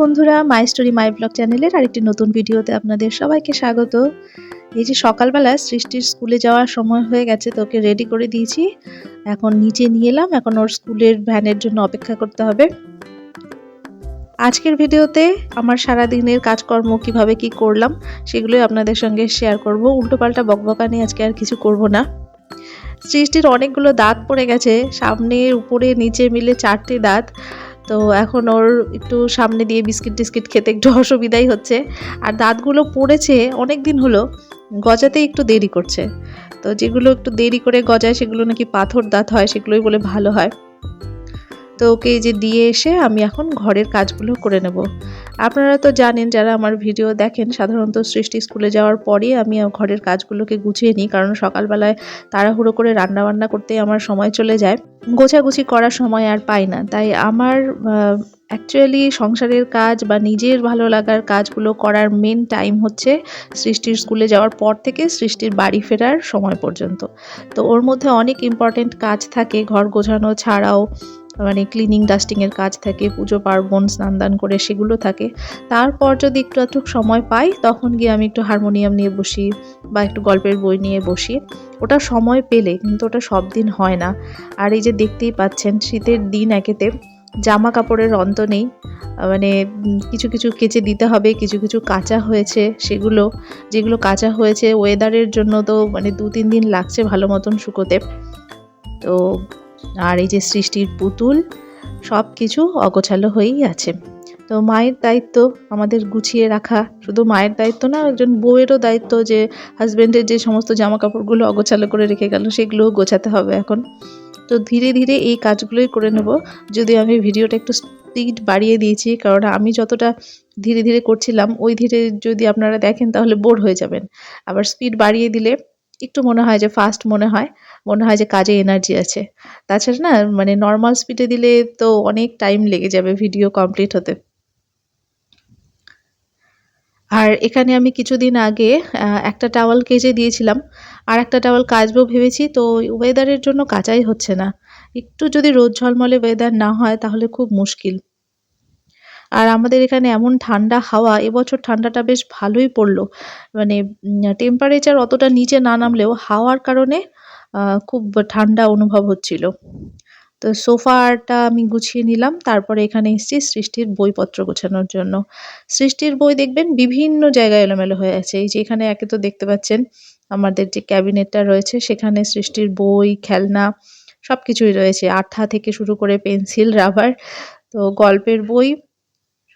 বন্ধুরা my story my blog চ্যানেলের আরেকটি নতুন ভিডিওতে আপনাদের সবাইকে স্বাগত। এই যে সকালবেলা সৃষ্টির স্কুলে যাওয়ার সময় হয়ে গেছে তোকে রেডি করে দিয়েছি। এখন নিচে নিয়ে এলাম, এখন ওর স্কুলের ভ্যানের জন্য অপেক্ষা করতে হবে। আজকের ভিডিওতে আমার সারা দিনের কাজকর্ম কীভাবে কি করলাম, সেগুলোই আপনাদের সঙ্গে শেয়ার করব। উল্টোপাল্টা বকবকানি আজকে আর কিছু করব না। সৃষ্টির অনেকগুলো দাঁত পড়ে গেছে, সামনে, উপরে, নিচে মিলে চারটি দাঁত। তো এখন ওর একটু সামনে দিয়ে বিস্কিট টিস্কিট খেতে একটু অসুবিধাই হচ্ছে। আর দাঁতগুলো পড়েছে অনেক দিন হলো গজাতে একটু দেরি করছে। তো যেগুলো একটু দেরি করে গজায় সেগুলো নাকি পাথর দাঁত হয়, সেগুলোই বলে ভালো হয়। তো ওকে এই যে দিয়ে এসে আমি এখন ঘরের কাজগুলো করে নেব। আপনারা তো জানেন যারা আমার ভিডিও দেখেন, সাধারণত সৃষ্টি স্কুলে যাওয়ার পরে আমি ঘরের কাজগুলোকে গুছিয়ে নিই, কারণ সকালবেলায় তাড়াহুড়ো করে রান্না বান্না করতে আমার সময় চলে যায়। গোছাগুছি করার সময় আর পাই না। তাই আমার অ্যাকচুয়ালি সংসারের কাজ বা নিজের ভালো লাগার কাজগুলো করার মেন টাইম হচ্ছে সৃষ্টির স্কুলে যাওয়ার পর থেকে সৃষ্টির বাড়ি ফেরার সময় পর্যন্ত। তো ওর মধ্যে অনেক ইম্পর্টেন্ট কাজ থাকে, ঘর গোছানো ছাড়াও। মানে ক্লিনিং ডাস্টিংয়ের কাজ থাকে, পুজো, পার্বণ, স্নান দান করে সেগুলো থাকে। তারপর যদি একটু একটু সময় পাই, তখন গিয়ে আমি একটু হারমোনিয়াম নিয়ে বসি বা একটু গল্পের বই নিয়ে বসি। ওটা সময় পেলে কিন্তু ওটা সব দিন হয় না। আর এই যে দেখতেই পাচ্ছেন, শীতের দিন একেতে জামা কাপড়ের অন্ত নেই। মানে কিছু কিছু কেচে দিতে হবে, কিছু কিছু কাঁচা হয়েছে সেগুলো। যেগুলো কাঁচা হয়েছে ওয়েদারের জন্য তো মানে দু তিন দিন লাগছে ভালো মতন শুকোতে। তো আর এই যে সৃষ্টির পুতুল সব কিছু অগোছালো হয়েই আছে। তো মায়ের দায়িত্ব আমাদের গুছিয়ে রাখা, শুধু মায়ের দায়িত্ব না, একজন বউয়েরও দায়িত্ব যে হাজব্যান্ডের যে সমস্ত জামা কাপড়গুলো অগোছালো করে রেখে গেল, সেগুলোও গোছাতে হবে এখন। তো ধীরে ধীরে এই কাজগুলোই করে নেব। যদি আমি ভিডিওটা একটু স্পিড বাড়িয়ে দিয়েছি, কারণ আমি যতটা ধীরে ধীরে করছিলাম, ওই ধীরে যদি আপনারা দেখেন তাহলে বোর হয়ে যাবেন। আবার স্পিড বাড়িয়ে দিলে একটু মনে হয় যে ফাস্ট মনে হয় মনে হয় যে কাজে এনার্জি আছে। তাছাড়া না মানে নর্মাল স্পিডে দিলে তো অনেক টাইম লেগে যাবে ভিডিও কমপ্লিট হতে। আর এখানে আমি কিছুদিন আগে একটা টাওয়াল কেজে দিয়েছিলাম। আর একটা টাওয়াল কাচবো ভেবেছি, তো ওয়েদারের জন্য কাচাই হচ্ছে না। একটু যদি রোদ ঝলমলে ওয়েদার না হয়, তাহলে খুব মুশকিল। আর আমাদের এখানে এমন ঠান্ডা হাওয়া, এবছর ঠান্ডাটা বেশ ভালোই পড়ল। মানে টেম্পারেচার অতটা নিচে না নামলেও হাওয়ার কারণে খুব ঠান্ডা অনুভব হচ্ছিল। তো সোফাটা আমি গুছিয়ে নিলাম, তারপরে এখানে এসেছি সৃষ্টির বইপত্র গোছানোর জন্য। সৃষ্টির বই দেখবেন বিভিন্ন জায়গায় এলোমেলো হয়ে আছে। এই যে এখানে একে তো দেখতে পাচ্ছেন, আমাদের যে ক্যাবিনেটটা রয়েছে, সেখানে সৃষ্টির বই, খেলনা সব কিছুই রয়েছে। আঠা থেকে শুরু করে পেন্সিল, রাবার, তো গল্পের বই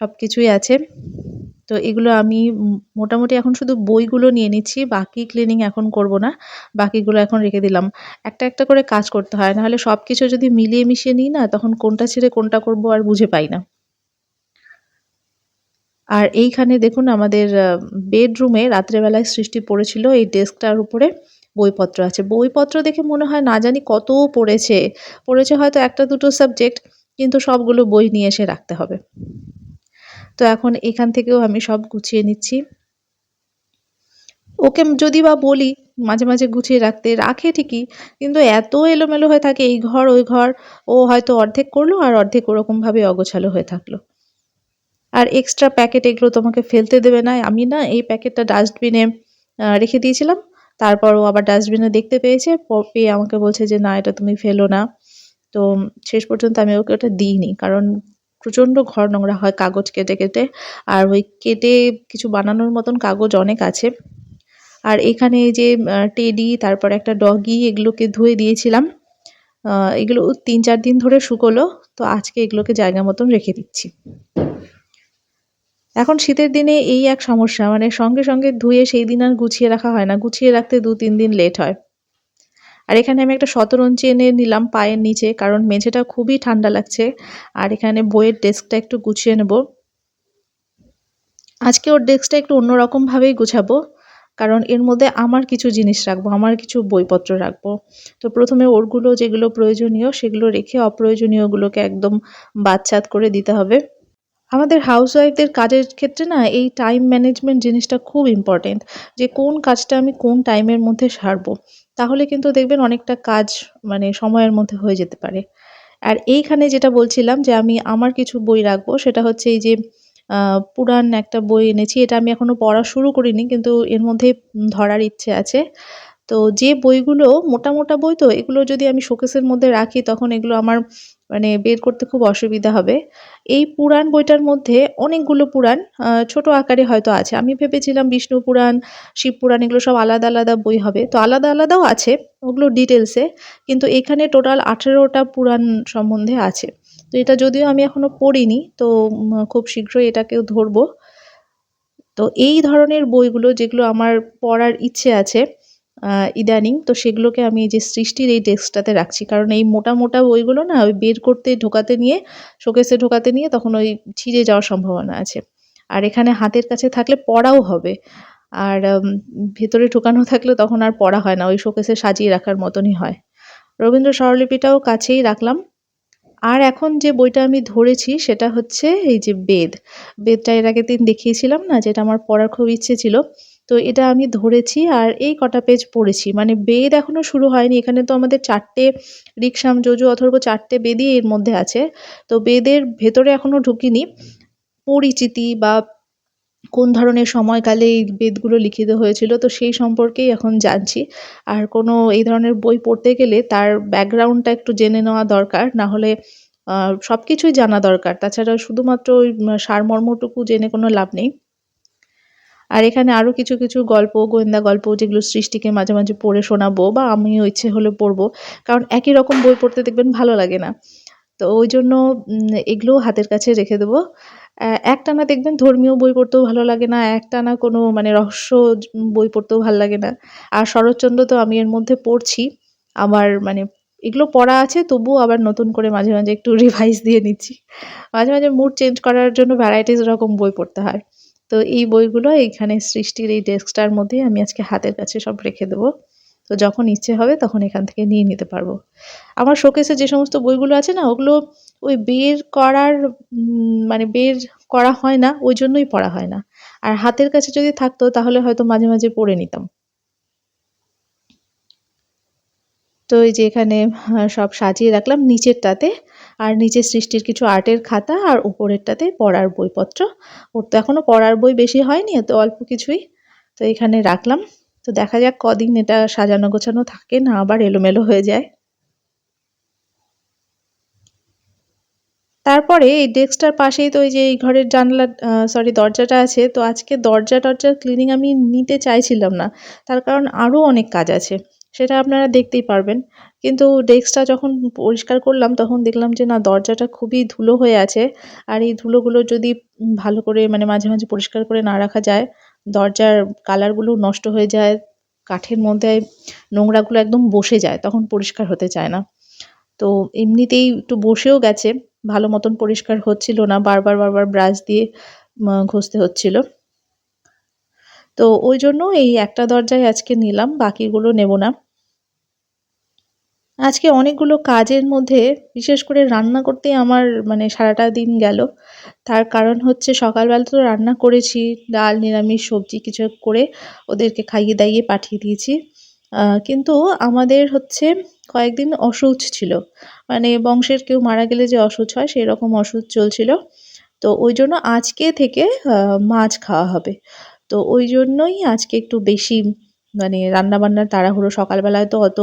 সব কিছুই আছে। তো এগুলো আমি মোটামুটি এখন শুধু বইগুলো নিয়ে নিচ্ছি, বাকি ক্লিনিং এখন করব না, বাকিগুলো এখন রেখে দিলাম। একটা একটা করে কাজ করতে হয়, নাহলে সব কিছু যদি মিলিয়ে মিশিয়ে নিই না, তখন কোনটা ছেড়ে কোনটা করব আর বুঝে পাই না। আর এইখানে দেখুন আমাদের বেডরুমে রাত্রেবেলায় সৃষ্টি পড়েছিল এই ডেস্কটার উপরে বইপত্র আছে। বইপত্র দেখে মনে হয় না জানি কত পড়েছে। পড়েছে হয়তো একটা দুটো সাবজেক্ট কিন্তু সবগুলো বই নিয়ে এসে রাখতে হবে। তো এখন এখান থেকেও আমি সব গুছিয়ে নিচ্ছি। ওকে যদি বা বলি মাঝে মাঝে গুছিয়ে রাখতে, রাখে ঠিকই, কিন্তু এত এলোমেলো হয়ে থাকে এই ঘর, ওই ঘর, ও হয়তো অর্ধেক করল আর অর্ধেক ওরকমভাবে অগোছালো হয়ে থাকল। আর এক্সট্রা প্যাকেট এগুলো তোমাকে ফেলতে দেবে না, আমি না এই প্যাকেটটা ডাস্টবিনে রেখে দিয়েছিলাম। তারপর ও আবার ডাস্টবিনে দেখতে পেয়েছে পেয়ে আমাকে বলছে যে, না, এটা তুমি ফেলো না। তো শেষ পর্যন্ত আমি ওকে ওটা দিইনি, কারণ প্রচণ্ড ঘর নোংরা হয়, কাগজ কেটে কেটে। আর ওই কেটে কিছু বানানোর মতন কাগজ অনেক আছে। আর এখানে যে টেডি, তারপর একটা ডগি, এগুলোকে ধুয়ে দিয়েছিলাম। এগুলো তিন চার দিন ধরে শুকোলো, তো আজকে এগুলোকে জায়গা মতন রেখে দিচ্ছি। এখন শীতের দিনে এই এক সমস্যা মানে সঙ্গে সঙ্গে ধুয়ে সেই দিন আর গুছিয়ে রাখা হয় না। গুছিয়ে রাখতে দু তিন দিন লেট হয়। আর এখানে আমি একটা শতরঞ্চি এনে নিলাম পায়ের নিচে, কারণ মেঝেটা খুবই ঠান্ডা লাগছে। আর এখানে বইয়ের ডেস্কটা একটু গুছিয়ে নেব। আজকে ওর ডেস্কটা একটু অন্যরকমভাবেই গুছাবো, কারণ এর মধ্যে আমার কিছু জিনিস রাখব, আমার কিছু বইপত্র রাখব। তো প্রথমে ওরগুলো যেগুলো প্রয়োজনীয়, সেগুলো রেখে অপ্রয়োজনীয়গুলোকে একদম বাচ্চাত করে দিতে হবে। আমাদের হাউসওয়াইফদের কাজের ক্ষেত্রে না, এই টাইম ম্যানেজমেন্ট জিনিসটা খুব ইম্পর্টেন্ট, যে কোন কাজটা আমি কোন টাইমের মধ্যে সারবো। তাহলে কিন্তু দেখবেন অনেকটা কাজ মানে সময়ের মধ্যে হয়ে যেতে পারে। আর এইখানে যেটা বলছিলাম যে আমি আমার কিছু বই রাখব, সেটা হচ্ছে এই যে পুরান একটা বই এনেছি। এটা আমি এখনও পড়া শুরু করিনি, কিন্তু এর মধ্যে ধরার ইচ্ছে আছে। তো যে বইগুলো, মোটা মোটা বই তো, এগুলো যদি আমি শোকেসের মধ্যে রাখি, তখন এগুলো আমার মানে বের করতে খুব অসুবিধা হবে। এই পুরাণ বইটার মধ্যে অনেকগুলো পুরাণ ছোট আকারে হয়তো আছে। আমি ভেবেছিলাম বিষ্ণু পুরাণ, শিব পুরাণ, এগুলো সব আলাদা আলাদা বই হবে। তো আলাদা আলাদাও আছে, ওগুলো ডিটেলসে কিন্তু এখানে টোটাল আঠেরোটা পুরাণ সম্বন্ধে আছে। তো এটা যদিও আমি এখনও পড়িনি, তো খুব শীঘ্রই এটাকেও ধরবো। তো এই ধরনের বইগুলো যেগুলো আমার পড়ার ইচ্ছে আছে ইদানিং। তো সেগুলোকে আমি এই যে সৃষ্টির এই ডেস্কটাতে রাখছি। কারণ এই মোটা মোটা বইগুলো না, ওই বের করতে, ঢোকাতে নিয়ে, শোকেসে ঢোকাতে নিয়ে তখন ওই ছিঁড়ে যাওয়ার সম্ভাবনা আছে। আর এখানে হাতের কাছে থাকলে পড়াও হবে। আর ভেতরে ঢোকানো থাকলে তখন আর পড়া হয় না। ওই শোকেসে সাজিয়ে রাখার মতনই হয়। রবীন্দ্র স্বরলিপিটাও কাছেই রাখলাম। আর এখন যে বইটা আমি ধরেছি, সেটা হচ্ছে এই যে বেদ। বেদটা এর আগের দিন দেখিয়েছিলাম না, যেটা আমার পড়ার খুব ইচ্ছে ছিল। তো এটা আমি ধরেছি আর এই কটা পেজ পড়েছি। মানে বেদ এখনও শুরু হয়নি। এখানে তো আমাদের চারটে রিক্সাম যোজু অথর্ব চারটে বেদই এর মধ্যে আছে। তো বেদের ভেতরে এখনও ঢুকিনি। পরিচিতি বা কোন ধরনের সময়কালে এই বেদগুলো লিখিত হয়েছিল, তো সেই সম্পর্কেই এখন জানছি। আর কোনো এই ধরনের বই পড়তে গেলে তার ব্যাকগ্রাউন্ডটা একটু জেনে নেওয়া দরকার, না হলে সব কিছুই জানা দরকার। তাছাড়া শুধুমাত্র ওই সারমর্মটুকু জেনে কোনো লাভ নেই। আর এখানে আরও কিছু কিছু গল্প গোয়েন্দা গল্প যেগুলো সৃষ্টিকে মাঝে মাঝে পড়ে শোনাবো বা আমিও ইচ্ছে হলে পড়ব। কারণ একই রকম বই পড়তে দেখবেন ভালো লাগে না। তো ওই জন্য উম, এগুলোও হাতের কাছে রেখে দেবো। একটানা দেখবেন ধর্মীয় বই পড়তেও ভালো লাগে না একটানা কোনো মানে রহস্য বই পড়তেও ভালো লাগে না। আর শরৎচন্দ্র তো আমি এর মধ্যে পড়ছি। আমার মানে এগুলো পড়া আছে তবুও আবার নতুন করে মাঝে মাঝে একটু রিভাইজ দিয়ে নিচ্ছি। মাঝে মাঝে মুড চেঞ্জ করার জন্য ভ্যারাইটিস রকম বই পড়তে হয়। তো এই বইগুলো এইখানে সৃষ্টির এই ডেস্কটার মধ্যেই আমি আজকে হাতের কাছে সব রেখে দেবো। তো যখন ইচ্ছে হবে তখন এখান থেকে নিয়ে নিতে পারব। আমার শোকেসে যে সমস্ত বইগুলো আছে না, ওগুলো ওই বের করার মানে বের করা হয় না, ওই জন্যই পড়া হয় না। আর হাতের কাছে যদি থাকতো তাহলে হয়তো মাঝে মাঝে পড়ে নিতাম। তো এই যে এখানে সব সাজিয়ে রাখলাম নিচেরটাতে। আর নিচে সৃষ্টির কিছু আর্টের খাতা আর উপরেরটাতে পড়ার বইপত্র। ওর তো এখনও পড়ার বই বেশি হয়নি তো অল্প কিছুই। তো এখানে রাখলাম। তো দেখা যাক কদিন এটা সাজানো গোছানো থাকে না আবার এলোমেলো হয়ে যায়। তারপরে এই ডেস্কটার পাশেই তো ওই যে এই ঘরের জানলা সরি দরজাটা আছে। তো আজকে দরজা টরজার ক্লিনিং আমি নিতে চাইছিলাম না। তার কারণ আরও অনেক কাজ আছে। সেটা আপনারা দেখতেই পারবেন। কিন্তু ডেস্কটা যখন পরিষ্কার করলাম, তখন দেখলাম যে না, দরজাটা খুবই ধুলো হয়ে আছে। আর এই ধুলোগুলো যদি ভালো করে মানে মাঝে মাঝে পরিষ্কার করে না রাখা যায়, দরজার কালারগুলো নষ্ট হয়ে যায়, কাঠের মধ্যে নোংরাগুলো একদম বসে যায়, তখন পরিষ্কার হতে চায় না। তো এমনিতেই একটু বসেও গেছে, ভালো মতন পরিষ্কার হচ্ছিল না, বারবার বারবার ব্রাশ দিয়ে ঘষতে হচ্ছিল। তো ওই জন্য এই একটা দরজায় আজকে নিলাম, বাকিগুলো নেব না। আজকে অনেকগুলো কাজের মধ্যে, বিশেষ করে রান্না করতেই আমার মানে সারাটা দিন গেল। তার কারণ হচ্ছে সকালবেলা তো রান্না করেছি, ডাল, নিরামিষ, সবজি কিছু করে ওদেরকে খাইয়ে দাইয়ে পাঠিয়ে দিয়েছি। কিন্তু আমাদের হচ্ছে কয়েকদিন অসুচ ছিল। মানে বংশের কেউ মারা গেলে যে অসুচ হয় সেই রকম অসুচ চলছিল। তো ওই জন্য আজকে থেকে মাছ খাওয়া হবে। তো ওই জন্যই আজকে একটু বেশি মানে রান্নাবান্নার তাড়াহুড়ো সকালবেলায় তো অত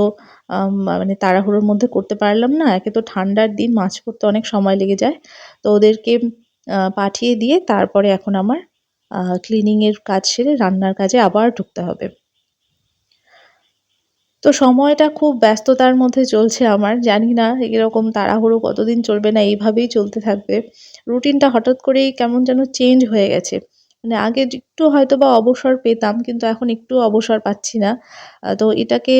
মানে তাড়াহুড়োর মধ্যে করতে পারলাম না। একে তো ঠান্ডার দিন, মাছ করতে অনেক সময় লেগে যায়। তো ওদেরকে পাঠিয়ে দিয়ে তারপরে এখন আমার ক্লিনিংয়ের কাজ সেরে রান্নার কাজে আবার ঢুকতে হবে। তো সময়টা খুব ব্যস্ততার মধ্যে চলছে আমার। জানি না এরকম তাড়াহুড়ো কতদিন চলবে না, এইভাবেই চলতে থাকবে। রুটিনটা হঠাৎ করেই কেমন যেন চেঞ্জ হয়ে গেছে। মানে আগে একটু হয়তো বা অবসর পেতাম, কিন্তু এখন একটু অবসর পাচ্ছি না। তো এটাকে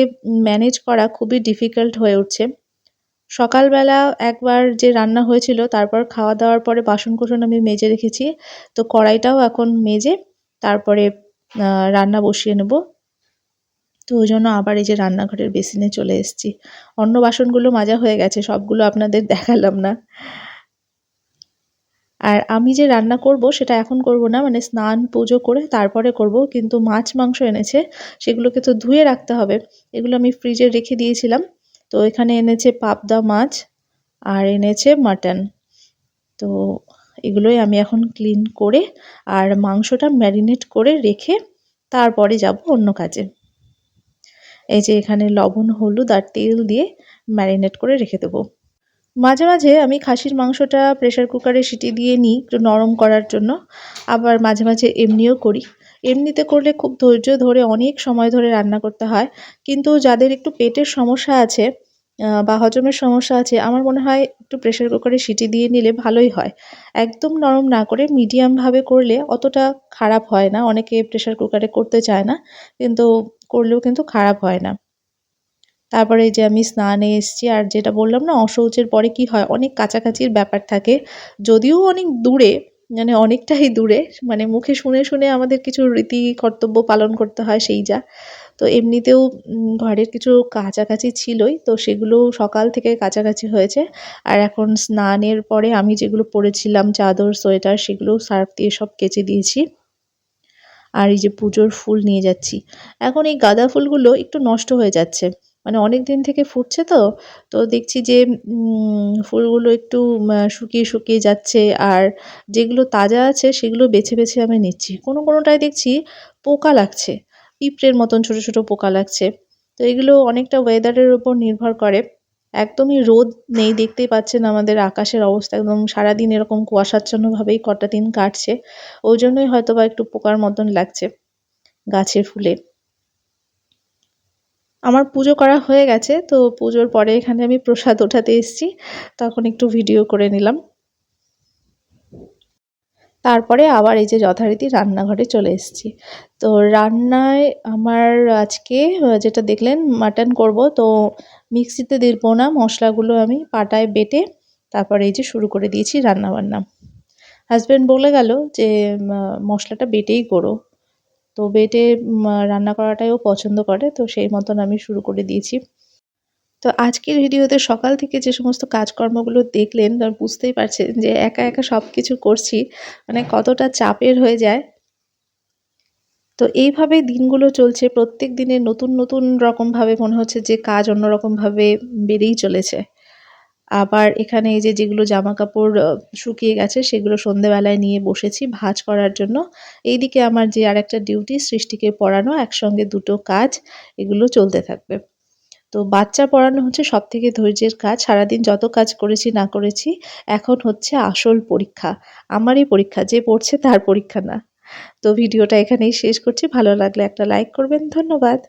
ম্যানেজ করা খুবই ডিফিকাল্ট হয়ে উঠছে। সকালবেলা একবার যে রান্না হয়েছিল, তারপর খাওয়া দাওয়ার পরে বাসনকোসন আমি মেজে রেখেছি। তো কড়াইটাও এখন মেজে তারপরে রান্না বসিয়ে নেব। তো ওই জন্য আবার এই যে রান্নাঘরের বেসিনে চলে এসেছি। অন্য বাসনগুলো মাজা হয়ে গেছে, সবগুলো আপনাদের দেখালাম না। আর আমি যে রান্না করব সেটা এখন করব না মানে স্নান, পুজো করে তারপরে করব, কিন্তু মাছ, মাংস এনেছে, সেগুলোকে তো ধুয়ে রাখতে হবে। এগুলো আমি ফ্রিজে রেখে দিয়েছিলাম। তো এখানে এনেছে পাবদা মাছ আর এনেছে মাটন। তো এগুলোই আমি এখন ক্লিন করে আর মাংসটা ম্যারিনেট করে রেখে তারপরে যাব অন্য কাজে। এই যে এখানে লবণ, হলুদ আর তেল দিয়ে ম্যারিনেট করে রেখে দেবো। মাঝে মাঝে আমি খাসির মাংসটা প্রেশার কুকারে সিটি দিয়ে নিই একটু নরম করার জন্য। আবার মাঝে মাঝে এমনিও করি। এমনিতে করলে খুব ধৈর্য ধরে অনেক সময় ধরে রান্না করতে হয়। কিন্তু যাদের একটু পেটের সমস্যা আছে বা হজমের সমস্যা আছে, আমার মনে হয় একটু প্রেশার কুকারে সিটি দিয়ে নিলে ভালোই হয়। একদম নরম না করে মিডিয়ামভাবে করলে অতটা খারাপ হয় না। অনেকে প্রেশার কুকারে করতে চায় না, কিন্তু করলেও কিন্তু খারাপ হয় না। তারপরে যে আমি স্নানে এসেছি, আর যেটা বললাম না, অশৌচের পরে কি হয়? অনেক কাছাকাছির ব্যাপার থাকে। যদিও অনেক দূরে মানে অনেকটাই দূরে মানে মুখে শুনে শুনে আমাদের কিছু রীতি কর্তব্য পালন করতে হয় সেই যা। তো এমনিতেও ঘরের কিছু কাছাকাছি ছিলই, তো সেগুলো সকাল থেকে কাছাকাছি হয়েছে। আর এখন স্নানের পরে আমি যেগুলো পরেছিলাম, চাদর, সোয়েটার, সেগুলো সার্ফ দিয়ে সব কেচে দিয়েছি। আর এই যে পুজোর ফুল নিয়ে যাচ্ছি। এখন এই গাঁদা ফুলগুলো একটু নষ্ট হয়ে যাচ্ছে। মানে অনেক দিন থেকে ফুটছে তো তো দেখছি যে ফুলগুলো একটু শুকিয়ে শুকিয়ে যাচ্ছে আর যেগুলো তাজা আছে সেগুলো বেছে বেছে আমি নিচ্ছি। কোনো, কোনোটায় দেখছি পোকা লাগছে, পিঁপড়ের মতন ছোট ছোট পোকা লাগছে। তো এগুলো অনেকটা ওয়েদারের ওপর নির্ভর করে। একদমই রোদ নেই, দেখতেই পাচ্ছেন আমাদের আকাশের অবস্থা একদম সারাদিন এরকম কুয়াশাচ্ছন্নভাবেই কটা দিন কাটছে। ওই জন্যই হয়তো বা একটু পোকার মতন লাগছে গাছের ফুলে। আমার পুজো করা হয়ে গেছে, তো পুজোর পরে এখানে আমি প্রসাদ ওঠাতে এসেছি, তখন একটু ভিডিও করে নিলাম। তারপরে আবার এই যে যথারীতি রান্নাঘরে চলে এসেছি। তো রান্নায় আমার আজকে যেটা দেখলেন মাটন করব, তো মিক্সিতে দেবো না, মশলাগুলো আমি পাটায় বেটে তারপরে এই যে শুরু করে দিয়েছি রান্নাবান্না। হাজব্যান্ড বলে গেল যে মশলাটা বেটেই করো। তো বেটে রান্না করাটাই ও পছন্দ করে, তো সেই মতন আমি শুরু করে দিয়েছি। তো আজকের ভিডিওতে সকাল থেকে যে সমস্ত কাজকর্মগুলো দেখলেন বুঝতেই পারছেন যে একা একা সব কিছু করছি মানে কতটা চাপের হয়ে যায়। তো এইভাবে দিনগুলো চলছে, প্রত্যেক দিনে নতুন নতুন রকমভাবে মনে হচ্ছে যে কাজ অন্যরকমভাবে বেড়েই চলেছে। আবার এখানে এই যে যেগুলো জামা কাপড় শুকিয়ে গেছে সেগুলো সন্ধেবেলায় নিয়ে বসেছি ভাজ করার জন্য। এইদিকে আমার যে আর একটা ডিউটি সৃষ্টিকে পড়ানো, একসঙ্গে দুটো কাজ, এগুলো চলতে থাকবে। তো বাচ্চা পড়ানো হচ্ছে সব থেকে ধৈর্যের কাজ। সারাদিন যত কাজ করেছি, না করেছি, এখন হচ্ছে আসল পরীক্ষা। আমারই পরীক্ষা, যে পড়ছে তার পরীক্ষা না। তো ভিডিওটা এখানেই শেষ করছি। ভালো লাগলে একটা লাইক করবেন। ধন্যবাদ।